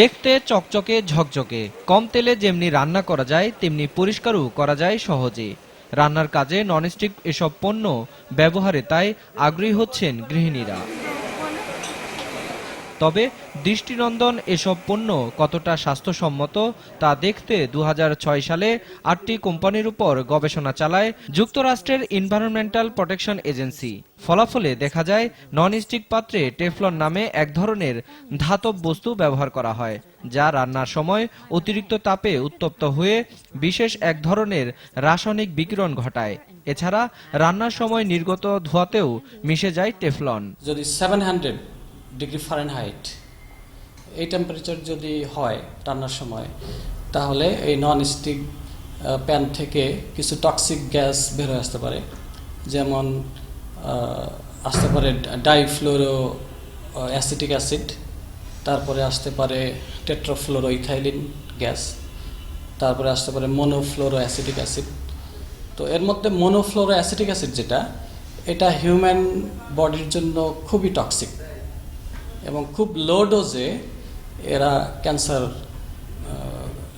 দেখতে চকচকে, ঝকঝকে। কম তেলে যেমনি রান্না করা যায়, তেমনি পরিষ্কারও করা যায় সহজে। রান্নার কাজে ননস্টিক এসব পণ্য ব্যবহারে তাই আগ্রহী হচ্ছেন গৃহিণীরা। তবে দৃষ্টিনন্দন এসব পণ্য কতটা স্বাস্থ্যসম্মত তা দেখতে দু হাজার ছয় সালে আটটি কোম্পানির উপর গবেষণা চালায় যুক্তরাষ্ট্রের এনভায়রনমেন্টাল প্রোটেকশন এজেন্সি ফলাফলে দেখা যায় নন স্টিক পাত্রে টেফলন নামে এক ধরনের ধাতব বস্তু ব্যবহার করা হয়, যা রান্নার সময় অতিরিক্ত তাপে উত্তপ্ত হয়ে বিশেষ এক ধরনের রাসায়নিক বিকিরণ ঘটায়। এছাড়া রান্নার সময় নির্গত ধোঁয়াতেও মিশে যায় টেফলন। যদি সেভেন হান্ড্রেড ডিগ্রি ফারেনহাইট। এই টেম্পারেচার যদি হয় রান্নার সময়, তাহলে এই নন স্টিক প্যান থেকে কিছু টক্সিক গ্যাস বের হয়ে আসতে পারে। যেমন আসতে পারে ডাইফ্লোরো অ্যাসিটিক অ্যাসিড তারপরে আসতে পারে টেট্রোফ্লোরো ইথাইলিন গ্যাস তারপরে আসতে পারে মনোফ্লোরো অ্যাসিটিক অ্যাসিড তো এর মধ্যে মনোফ্লোরো অ্যাসিটিক অ্যাসিড যেটা, এটা হিউম্যান বডির জন্য খুবই টক্সিক এবং খুব লো ডোজে এরা ক্যান্সার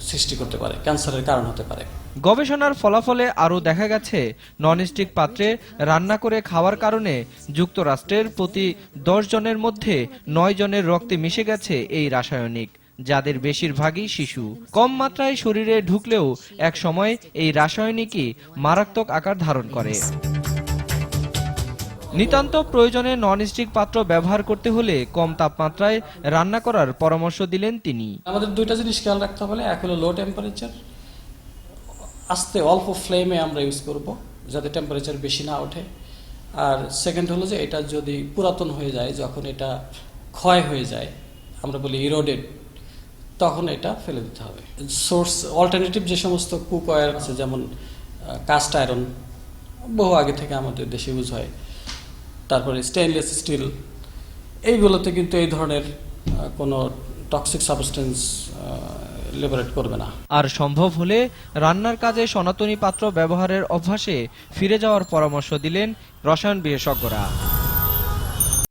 সৃষ্টি করতে পারে ক্যান্সারের কারণ হতে পারে। গবেষণার ফলাফলে আরও দেখা গেছে ননস্টিক পাত্রে রান্না করে খাওয়ার কারণে যুক্তরাষ্ট্রের প্রতি দশ জনের মধ্যে নয় জনের রক্তে মিশে গেছে এই রাসায়নিক, যাদের বেশিরভাগই শিশু। কম মাত্রায় শরীরে ঢুকলেও এক সময় এই রাসায়নিকই মারাত্মক আকার ধারণ করে। নিতান্ত প্রয়োজনে ননস্টিক পাত্র ব্যবহার করতে হলে কম তাপমাত্রায় রান্না করার পরামর্শ দিলেন তিনি। আমাদের দুইটা জিনিস খেয়াল রাখতে হবে। এক হলো লো টেম্পারেচার আস্তে অল্প ফ্লেমে আমরা ইউজ করব, যাতে টেম্পারেচার বেশি না ওঠে। আর সেকেন্ড হলো যে এটা যদি পুরাতন হয়ে যায়, যখন এটা ক্ষয় হয়ে যায়, আমরা বলি ইরোডেড তখন এটা ফেলে দিতে হবে। সোর্স অল্টারনেটিভ যে সমস্ত কুক অয়েল আছে, যেমন কাস্ট আয়রন বহু আগে থেকে আমাদের দেশে ইউজ হয়। তারপরে স্টেনলেস স্টিল এইগুলোতে কিন্তু এই ধরনের কোনো টক্সিক সাবস্টেন্স লিবারেট করবে না। আর সম্ভব হলে রান্নার কাজে সনাতনী পাত্র ব্যবহারের অভ্যাসে ফিরে যাওয়ার পরামর্শ দিলেন রসায়ন বিশেষজ্ঞরা।